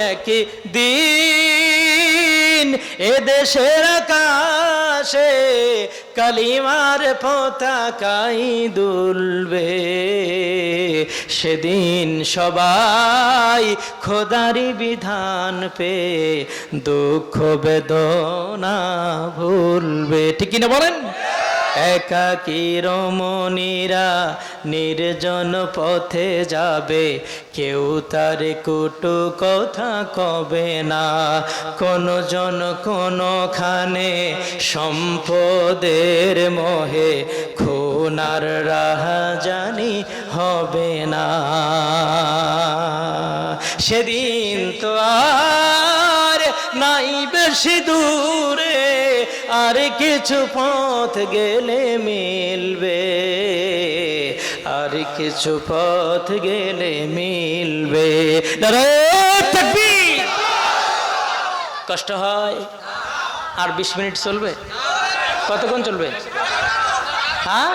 একই দিন এদেশের আকাশে কালিমার পতাকাই দুলবে। সেদিন সবাই খোদারি বিধান পে দুঃখ বেদনা ভুলবে। ঠিক কিনা বলেন? একাকী রমণীরা নির্জন পথে যাবে। কেউ তার কুটু কথা কবে না। কোন জন কোনখানে সম্পদের মোহে খুনার রাহা জানি হবে না। সেদিন তো আর নাই বেশি দূরে। আর কিছু পথ গেলে মিলবে, আর কিছু পথ গেলে মিলবে। কষ্ট হয়? আর বিশ মিনিট চলবে? কতক্ষণ চলবে? হ্যাঁ?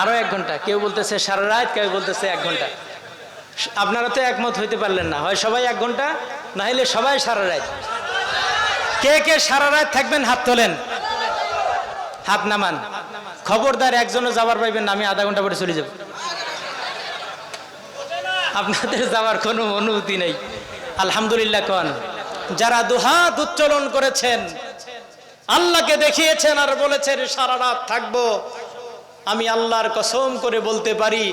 আরও এক ঘণ্টা। কেউ বলতেছে সারা রাত, কেউ বলতেছে এক ঘণ্টা। আপনারা তো একমত হইতে পারলেন না। হয় সবাই এক ঘণ্টা না হলে সবাই সারা রাত। কে কে সারা রাত থাকবেন হাত তোলেন। হাত নামান। খবরদার একজনও যাবার পাইবেন আমি আধা ঘণ্টা পরে চলে যাব। আপনাদের যাওয়ার কোনো অনুভূতি নেই। আলহামদুলিল্লাহ কন, যারা দুহাত উত্তোলন করেছেন, আল্লাহকে দেখিয়েছেন আর বলেছেন, সারা রাত থাকব। আমি আল্লাহর কসম করে বলতে পারি,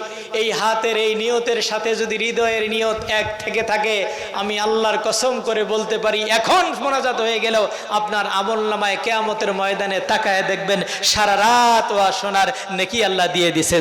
এই হাতের, এই নিয়তের সাথে যদি হৃদয়ের নিয়ত এক থেকে থাকে, আমি আল্লাহর কসম করে বলতে পারি, এখন মোনাজাত হয়ে গেল আপনার আমল নামায় কেয়ামতের ময়দানে তাকায় দেখবেন, সারা রাত ও সোনার নেকি আল্লাহ দিয়ে দিছে।